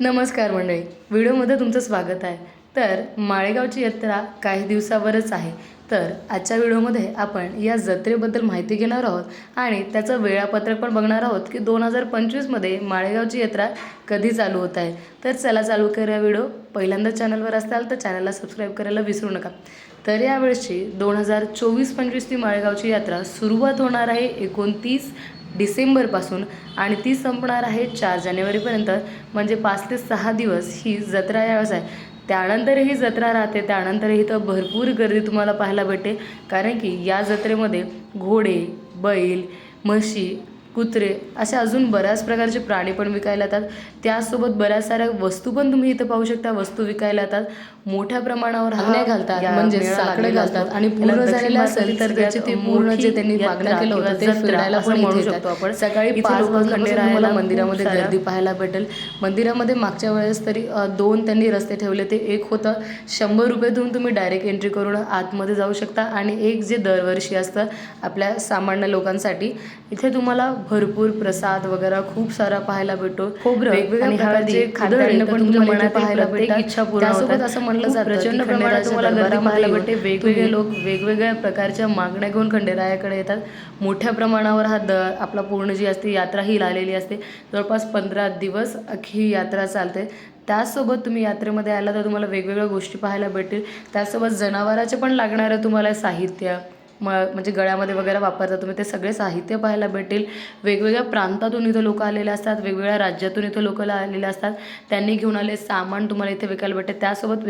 नमस्कार मंडळी. व्हिडिओमध्ये तुमचं स्वागत आहे. तर माळेगावची यात्रा काही दिवसावरच आहे. तर आजच्या व्हिडिओमध्ये आपण या जत्रेबद्दल माहिती घेणार आहोत आणि त्याचं वेळापत्रक पण बघणार आहोत की दोन हजार पंचवीसमध्ये माळेगावची यात्रा कधी चालू होत आहे. तर चला चालू करूया व्हिडिओ. पहिल्यांदा चॅनलवर असाल तर चॅनलला सबस्क्राईब करायला विसरू नका. तर यावेळेसची दोन हजार चोवीस पंचवीसची माळेगावची यात्रा सुरुवात होणार आहे एकोणतीस डिसेंबरपासून आणि ती संपणार आहे चार जानेवारीपर्यंत. म्हणजे पाच ते सहा दिवस ही जत्रा यावेळेस आहे. त्यानंतर ही जत्रा राहते त्यानंतरही तर भरपूर गर्दी तुम्हाला पाहायला भेटते. कारण की या जत्रेमध्ये घोडे बैल म्हशी कुत्रे असे अजून बऱ्याच प्रकारचे प्राणी पण विकायला येतात. त्यासोबत बऱ्याच साऱ्या वस्तू पण तुम्ही इथं पाहू शकता. वस्तू विकायला येतात. मोठ्या प्रमाणावर हागण्या घालतात म्हणजे साकडे घालतात आणि पूर्ण झालेलं असेल तर त्याचे ते पूर्ण जे त्यांनी मागण्या केलं होतं ते फिरायला पण म्हणू शकतो आपण. सकाळी पाच तुम्हाला मंदिरामध्ये गर्दी पाहायला भेटेल. मंदिरामध्ये मागच्या वेळेस तरी दोन त्यांनी रस्ते ठेवले. ते एक होतं शंभर रुपये देऊन तुम्ही डायरेक्ट एंट्री करून आतमध्ये जाऊ शकता. आणि एक जे दरवर्षी असतं आपल्या सामान्य लोकांसाठी इथे तुम्हाला भरपूर प्रसाद वगैरे खूप सारा पाहायला भेटतो. खोबरं वेगवेगळ्या प्रकारचे खाद्यान्न पण तुम्हाला पाहायला भेटतात. इच्छा त्यासोबत असं म्हटलं जातं प्रचंड प्रमाणात तुम्हाला गर्दी पाहायला भेटते. वेगवेगळे लोक वेगवेगळ्या प्रकारच्या मागण्या घेऊन खंडेरायाकडे येतात. मोठ्या प्रमाणावर हा द आपला पूर्ण जी असते यात्रा ही लागलेली असते. जवळपास पंधरा दिवस अख्खी ही यात्रा चालते. त्याचसोबत तुम्ही यात्रेमध्ये आला तर तुम्हाला वेगवेगळ्या गोष्टी पाहायला भेटतील. त्यासोबत जनावराचे पण लागणारं तुम्हाला साहित्य म म्हणजे गळ्यामध्ये वगैरे वापरतात तुम्ही ते सगळे साहित्य पाहायला भेटेल. वेगवेगळ्या प्रांतातून इथं लोक आलेले असतात वेगवेगळ्या राज्यातून इथं लोक आलेले असतात. त्यांनी घेऊन आले सामान तुम्हाला इथे विकायला भेटते त्यासोबत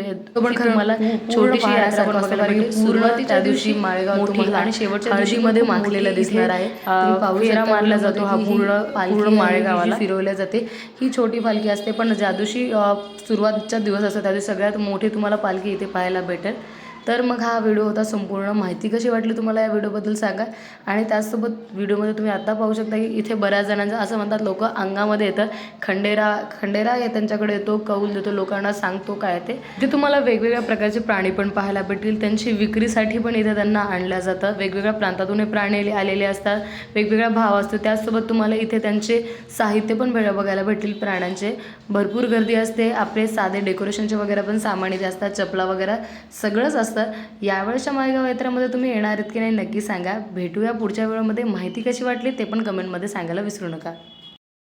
मला छोटीशी यात्रा पण बघायला भेटेल. सुरुवातीच्या दिवशी माळेगाव तुम्हाला आणि शेवटच्या हळदीमध्ये माखलेलं दिसणार आहे. फेरा मारला जातो हा पूर्ण पूर्ण माळेगावाला. फिरवल्या जाते ही छोटी पालखी असते. पण ज्या दिवशी सुरुवातचा दिवस असतो त्या दिवशी सगळ्यात मोठी तुम्हाला पालखी इथे पाहायला भेटेल. तर मग हा व्हिडिओ होता संपूर्ण. माहिती कशी वाटली तुम्हाला या व्हिडिओबद्दल सांगा. आणि त्याचसोबत व्हिडिओमध्ये तुम्ही आता पाहू शकता की इथे बऱ्याच जणांचं असं म्हणतात लोक अंगामध्ये येतं. खंडेरा खंडेरा हे त्यांच्याकडे येतो कौल देतो लोकांना सांगतो काय ते. इथे तुम्हाला वेगवेगळ्या प्रकारचे प्राणी पण पाहायला भेटतील. त्यांची विक्रीसाठी पण इथे त्यांना आणलं जातं. वेगवेगळ्या प्रांतातून हे प्राणी आलेले असतात. वेगवेगळा भाव असतो त्याचसोबत तुम्हाला इथे त्यांचे साहित्य पण वेळ बघायला भेटतील प्राण्यांचे. भरपूर गर्दी असते. आपले साधे डेकोरेशनचे वगैरे पण सामान इथे असतात. चपला वगैरे. सगळंच असतं. यावेळेच्या माळेगाव यात्रामध्ये तुम्ही येणार आहेत की नाही नक्की सांगा. भेटूया पुढच्या वेळेमध्ये. माहिती कशी वाटली ते पण कमेंटमध्ये सांगायला विसरू नका.